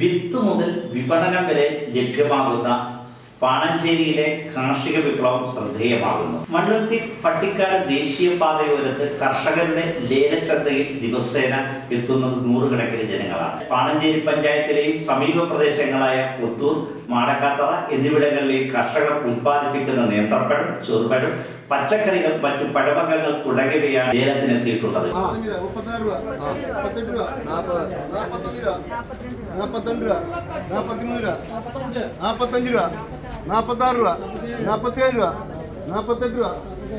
വിത്ത് മുതൽ വിപണനം വരെ ലഭ്യമാകുന്ന പാണഞ്ചേരിയിലെ കാർഷിക വിപ്ലവം ശ്രദ്ധേയമാകുന്നു. മണ്ണുത്തി പട്ടിക്കാട് ദേശീയപാതയോരത്ത് കർഷകരുടെ ലേലച്ചന്തയിൽ ദിവസേന എത്തുന്നത് നൂറുകണക്കിന് ജനങ്ങളാണ്. പാണഞ്ചേരി പഞ്ചായത്തിലെയും സമീപ പ്രദേശങ്ങളായ പുത്തൂർ മാടക്കാത്തറ എന്നിവിടങ്ങളിലെയും കർഷകർ ഉൽപ്പാദിപ്പിക്കുന്ന നേന്ത്രപ്പഴം ചെറുപഴം പച്ചക്കറികൾ മറ്റു പഴവർഗങ്ങൾ തുടങ്ങിയവയാണ് ലേലത്തിനെത്തിയിട്ടുള്ളത് നാൽപ്പത്തഞ്ച് രൂപ. നാൽപ്പത്തിരണ്ട് രൂപ. നാൽപ്പത്തിമൂന്ന് രൂപ. നാൽപ്പത്തഞ്ച് രൂപ. നാൽപ്പത്താറ് രൂപ. നാൽപ്പത്തിയേഴ് രൂപ. നാൽപ്പത്തെട്ട് രൂപ.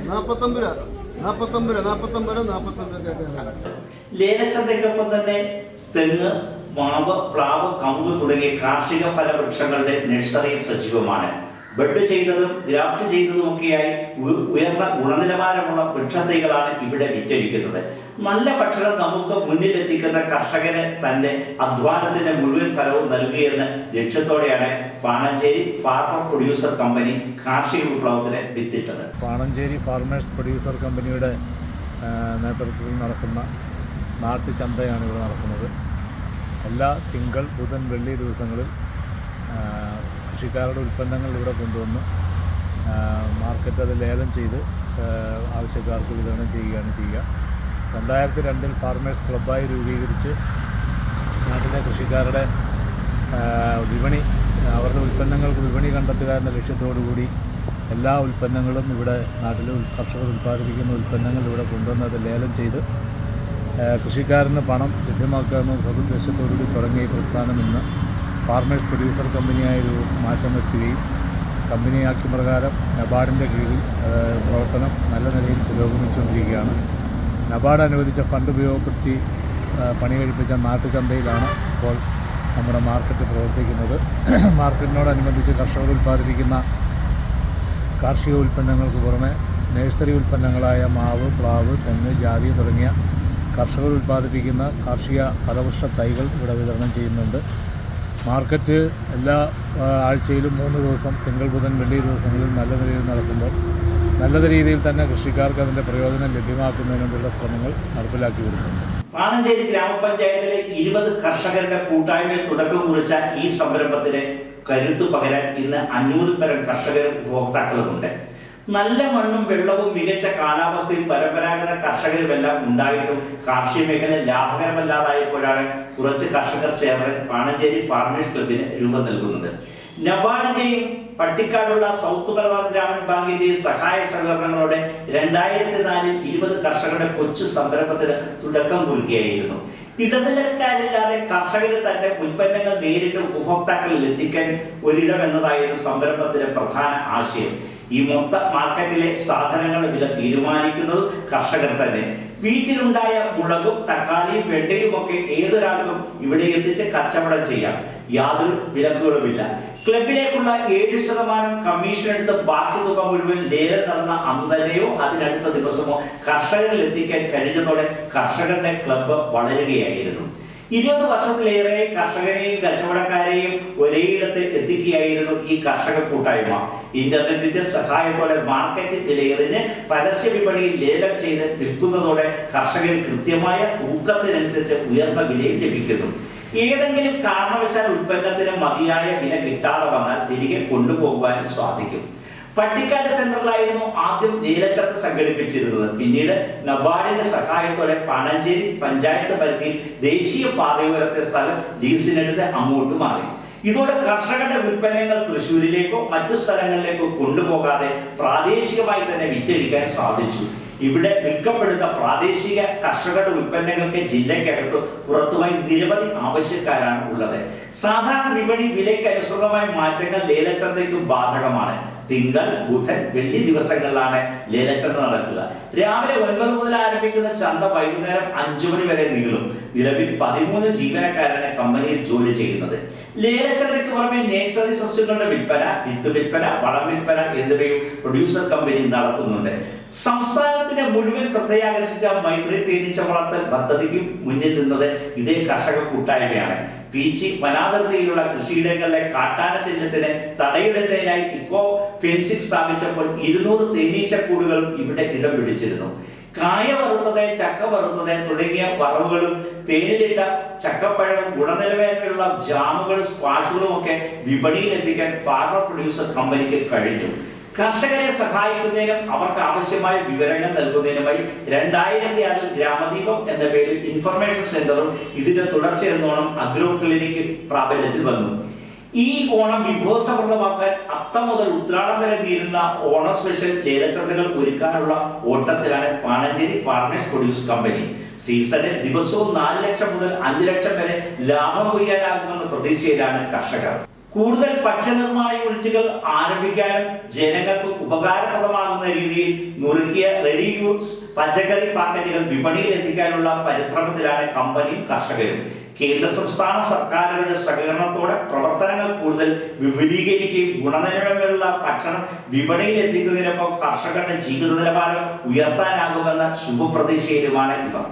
നാൽപ്പത്തൊമ്പത് രൂപ. നാൽപ്പത്തൊമ്പത് രൂപ. നാൽപ്പത്തൊമ്പത് രൂപ. നാൽപ്പത്തൊമ്പത് രൂപ. ലേലച്ചന്തയ്ക്കൊപ്പം തന്നെ തെങ്ങ് മാവ് പ്ലാവ് കമ്പ് തുടങ്ങിയ കാർഷിക ഫലവൃക്ഷങ്ങളുടെ നഴ്സറിയും സജീവമാണ്. ബെഡ് ചെയ്തതും ഗ്രാഫ്റ്റ് ചെയ്തതുമൊക്കെയായി ഒക്കെയായി ഉയർന്ന ഗുണനിലവാരമുള്ള വൃക്ഷത്തൈകളാണ് ഇവിടെ വിറ്റഴിക്കുന്നത്. നല്ല ഭക്ഷണം നമുക്ക് മുന്നിലെത്തിക്കുന്ന കർഷകന് തന്റെ അധ്വാനത്തിന്റെ മുഴുവൻ ഫലവും നൽകുകയെന്ന ലക്ഷ്യത്തോടെയാണ് പാണഞ്ചേരി ഫാർമർ പ്രൊഡ്യൂസർ കമ്പനി കാർഷിക വിപ്ലവത്തിന് വിത്തിട്ടത്. പാണഞ്ചേരി ഫാർമേഴ്സ് പ്രൊഡ്യൂസർ കമ്പനിയുടെ നേതൃത്വത്തിൽ നടക്കുന്ന നാട്ടുചന്തയാണ് ഇവിടെ നടക്കുന്നത്. എല്ലാ തിങ്കൾ ബുധൻ വെള്ളി ദിവസങ്ങളിൽ കൃഷിക്കാരുടെ ഉൽപ്പന്നങ്ങൾ ഇവിടെ കൊണ്ടുവന്ന്. മാർക്കറ്റ് അത് ലേലം ചെയ്ത് ആവശ്യക്കാർക്ക് വിതരണം ചെയ്യുകയാണ് ചെയ്യുക. രണ്ടായിരത്തി രണ്ടിൽ ഫാർമേഴ്സ് ക്ലബ്ബായി രൂപീകരിച്ച് നാട്ടിലെ കൃഷിക്കാരുടെ വിപണി അവരുടെ ഉൽപ്പന്നങ്ങൾക്ക് വിപണി കണ്ടെത്തുക എന്ന ലക്ഷ്യത്തോടുകൂടി എല്ലാ ഉൽപ്പന്നങ്ങളും ഇവിടെ നാട്ടിൽ കർഷകർ ഉൽപ്പാദിപ്പിക്കുന്ന ഉൽപ്പന്നങ്ങൾ ഇവിടെ കൊണ്ടുവന്ന് അത് ലേലം ചെയ്ത് കൃഷിക്കാരന് പണം ലഭ്യമാക്കുക എന്ന ലക്ഷ്യത്തോടുകൂടി തുടങ്ങിയ പ്രസ്ഥാനം ഇന്ന് ഫാർമേഴ്സ് പ്രൊഡ്യൂസർ കമ്പനിയായി ഒരു മാറ്റം വരുത്തുകയും കമ്പനി ആക്ട് പ്രകാരം നബാർഡിന്റെ കീഴിൽ പ്രവർത്തനം നല്ല നിലയിൽ പുരോഗമിച്ചുകൊണ്ടിരിക്കുകയാണ്. നബാർഡ് അനുവദിച്ച ഫണ്ട് ഉപയോഗപ്പെടുത്തി പണി കഴിപ്പിച്ച നാട്ടുചന്തയിലാണ് ഇപ്പോൾ നമ്മുടെ മാർക്കറ്റ് പ്രവർത്തിക്കുന്നത്. മാർക്കറ്റിനോടനുബന്ധിച്ച് കർഷകർ ഉൽപ്പാദിപ്പിക്കുന്ന കാർഷിക ഉൽപ്പന്നങ്ങൾക്ക് പുറമെ നഴ്സറി ഉൽപ്പന്നങ്ങളായ മാവ് പ്ലാവ് തെങ്ങ് ജാതി തുടങ്ങിയ കർഷകർ ഉൽപ്പാദിപ്പിക്കുന്ന കാർഷിക ഫലവൃക്ഷ തൈകൾ ഇവിടെ വിതരണം ചെയ്യുന്നുണ്ട്. മാർക്കറ്റ് എല്ലാ ആഴ്ചയിലും മൂന്ന് ദിവസം തിങ്കൾ ബുധൻ വെള്ളി ദിവസങ്ങളിൽ നല്ല നിലയിൽ നടക്കുമ്പോൾ നല്ല രീതിയിൽ തന്നെ കൃഷിക്കാർക്ക് അതിന്റെ പ്രയോജനം ലഭ്യമാക്കുന്നതിനുള്ള ശ്രമങ്ങൾ നടപ്പിലാക്കി വരുന്നുണ്ട്. പാണഞ്ചേരി ഗ്രാമപഞ്ചായത്തിലെ ഇരുപത് കർഷകരുടെ കൂട്ടായ്മയിൽ തുടക്കം കുറിച്ച ഈ സംരംഭത്തിന് കരുത്തു പകരാൻ ഇന്ന് അഞ്ഞൂറിൽ പരം കർഷകരും ഉപഭോക്താക്കളുമുണ്ട്. നല്ല മണ്ണും വെള്ളവും മികച്ച കാലാവസ്ഥയും പരമ്പരാഗത കർഷകരുമെല്ലാം ഉണ്ടായിട്ടും കാർഷിക മേഖല ലാഭകരമല്ലാതായപ്പോഴാണ് കുറച്ച് കർഷകർ ചേർന്ന് പാണഞ്ചേരി ഫാർമേഴ്സ് ക്ലബിന് രൂപം നൽകുന്നത്. നബാർഡിന്റെയും പട്ടിക്കാടുള്ള സൗത്ത് മലബാർ ഗ്രാമീൺ ബാങ്കിന്റെയും സഹായ സഹകരണങ്ങളോടെ രണ്ടായിരത്തി നാലിൽ ഇരുപത് കർഷകരുടെ കൊച്ചു സംരംഭത്തിന് തുടക്കം കുറിക്കുകയായിരുന്നു. ഇടനിലക്കാരില്ലാതെ കർഷകര് തന്റെ ഉൽപ്പന്നങ്ങൾ നേരിട്ട് ഉപഭോക്താക്കളിൽ എത്തിക്കാൻ ഒരിടം എന്നതായിരുന്നു സംരംഭത്തിന്റെ പ്രധാന ആശയം. ഈ മൊത്ത മാർക്കറ്റിലെ സാധനങ്ങളുടെ വില തീരുമാനിക്കുന്നത് കർഷകർ തന്നെ. വീട്ടിലുണ്ടായ മുളകും തക്കാളിയും വെണ്ടയും ഒക്കെ ഏതൊരാൾക്കും ഇവിടെ എത്തിച്ച് കച്ചവടം ചെയ്യാം. യാതൊരു വിലക്കുകളുമില്ല. ക്ലബിലേക്കുള്ള ഏഴ് ശതമാനം കമ്മീഷൻ എടുത്ത് ബാക്കി തുക മുഴുവൻ ലേലം നടന്ന അന്ന് തന്നെയോ അതിനടുത്ത ദിവസമോ കർഷകരിൽ എത്തിക്കാൻ കഴിഞ്ഞതോടെ കർഷകരുടെ ക്ലബ്ബ് വളരുകയായിരുന്നു. ഇരുപത് വർഷത്തിലേറെ കർഷകരെയും കച്ചവടക്കാരെയും ഒരേയിടത്ത് എത്തിക്കുകയായിരുന്നു ഈ കർഷക കൂട്ടായ്മ. ഇന്റർനെറ്റിന്റെ സഹായത്തോടെ മാർക്കറ്റ് വിലയെറിഞ്ഞ് പരസ്യ വിപണിയിൽ ലേലം ചെയ്ത് വിൽക്കുന്നതോടെ കർഷകന് കൃത്യമായ തൂക്കത്തിനനുസരിച്ച് ഉയർന്ന വിലയും ലഭിക്കുന്നു. ഏതെങ്കിലും കാരണവശാൽ ഉൽപ്പന്നത്തിന് മതിയായ വില കിട്ടാതെ വന്നാൽ തിരികെ കൊണ്ടുപോകുവാനും സാധിക്കും. പട്ടിക്കാട് സെന്ററിലായിരുന്നു ആദ്യം നീലച്ചത്ത് സംഘടിപ്പിച്ചിരുന്നത്. പിന്നീട് നബാർഡിന്റെ സഹായത്തോടെ പാണഞ്ചേരി പഞ്ചായത്ത് പരിധിയിൽ ദേശീയ പാതയോരത്തെ സ്ഥലം ലീസിനെടുത്ത് അങ്ങോട്ട് മാറി. ഇതോടെ കർഷകരുടെ ഉൽപ്പന്നങ്ങൾ തൃശ്ശൂരിലേക്കോ മറ്റു സ്ഥലങ്ങളിലേക്കോ കൊണ്ടുപോകാതെ പ്രാദേശികമായി തന്നെ വിറ്റഴിക്കാൻ സാധിച്ചു. ഇവിടെ വിൽക്കപ്പെടുന്ന പ്രാദേശിക കർഷകരുടെ ഉൽപ്പന്നങ്ങൾക്ക് ജില്ലയ്ക്കകത്ത് പുറത്തുമായി നിരവധി ആവശ്യക്കാരാണ് ഉള്ളത്. സാധാരണ വിപണി വിലയ്ക്ക് അനുസൃതമായ മാറ്റങ്ങൾ ലേലച്ചന്തയ്ക്ക് ബാധകമാണ്. തിങ്കൾ ബുധൻ വെള്ളി ദിവസങ്ങളിലാണ് ലേലച്ചന്ത നടക്കുക. രാവിലെ ഒൻപത് മുതൽ ആരംഭിക്കുന്ന ചന്ത വൈകുന്നേരം അഞ്ചു മണി വരെ നീളും. നിലവിൽ പതിമൂന്ന് ജീവനക്കാരാണ് കമ്പനിയിൽ ജോലി ചെയ്യുന്നത്. ലേലച്ചന്തയ്ക്ക് പുറമെ നേഴ്സറി സസ്യങ്ങളുടെ വിൽപ്പന വിത്ത് വിൽപ്പന വളം വിൽപ്പന എന്നിവയും പ്രൊഡ്യൂസർ കമ്പനി നടത്തുന്നുണ്ട്. സംസ്ഥാനത്തിന്റെ മുഴുവൻ ശ്രദ്ധയാകർഷിച്ച മൈത്രി തേനീച്ച വളർത്തൽ പദ്ധതിക്ക് മുന്നിൽ നിന്നത് ഇതേ കർഷക കൂട്ടായ്മയാണ്. പീച്ചി വനാതിർത്തിയിലുള്ള കൃഷിയിടങ്ങളിലെ കാട്ടാന ശല്യത്തിന് തടയിടുന്നതിനായി ഇക്കോ ഫെൻസിംഗ് സ്ഥാപിച്ചപ്പോൾ ഇരുന്നൂറ് തേനീച്ചക്കൂടുകളും ഇവിടെ ഇടം പിടിച്ചിരുന്നു. കായ വറുത്തത് ചക്ക വറുത്തത് തുടങ്ങിയ വറവുകളും തേനിലിട്ട ചക്കപ്പഴവും ഗുണനിലവാരമുള്ള ജാമുകൾ സ്ക്വാഷുകളും ഒക്കെ വിപണിയിൽ എത്തിക്കാൻ ഫാർമർ പ്രൊഡ്യൂസർ കമ്പനിക്ക് കഴിഞ്ഞു. കർഷകരെ സഹായിക്കുന്നതിനും അവർക്ക് ആവശ്യമായ വിവരങ്ങൾ നൽകുന്നതിനുമായി രണ്ടായിരത്തി ആറിൽ ഗ്രാമദീപം എന്ന പേരിൽ ഇൻഫർമേഷൻ സെന്ററും ഇതിന്റെ തുടർച്ചയെന്നോണം അഗ്രോ ക്ലിനിക്ക് പ്രാബല്യത്തിൽ വന്നു. ഈ ഓണം വിഭവസമൃദ്ധമാക്കാൻ അത്തം മുതൽ ഉത്രാടം വരെ തീരുന്ന ഓണ സ്പെഷ്യൽ ലേലച്ചന്തകൾ ഒരുക്കാനുള്ള ഓട്ടത്തിലാണ് പാണഞ്ചേരി ഫാർമേഴ്സ് പ്രൊഡ്യൂസ് കമ്പനി സീസണിൽ ദിവസവും നാല് ലക്ഷം മുതൽ അഞ്ച് ലക്ഷം വരെ ലാഭം കൊയ്യാനാകുമെന്ന പ്രതീക്ഷയിലാണ് കർഷകർ. കൂടുതൽ ഭക്ഷ്യനിർമ്മാണ യൂണിറ്റുകൾ ആരംഭിക്കാനും ജനങ്ങൾക്ക് ഉപകാരപ്രദമാകുന്ന രീതിയിൽ നുറുക്കിയ റെഡി യൂസ് പച്ചക്കറി പാക്കറ്റുകൾ വിപണിയിൽ എത്തിക്കാനുള്ള പരിശ്രമത്തിലാണ് കമ്പനിയും കർഷകരും. കേന്ദ്ര സംസ്ഥാന സർക്കാരുകളുടെ സഹകരണത്തോടെ പ്രവർത്തനങ്ങൾ കൂടുതൽ വിപുലീകരിക്കുകയും ഗുണനിലവാരമുള്ള ഭക്ഷണം വിപണിയിൽ എത്തിക്കുന്നതിനൊപ്പം കർഷകരുടെ ജീവിത നിലവാരം ഉയർത്താനാകുമെന്ന ശുഭപ്രതീക്ഷയിലുമാണ് ഇവർ.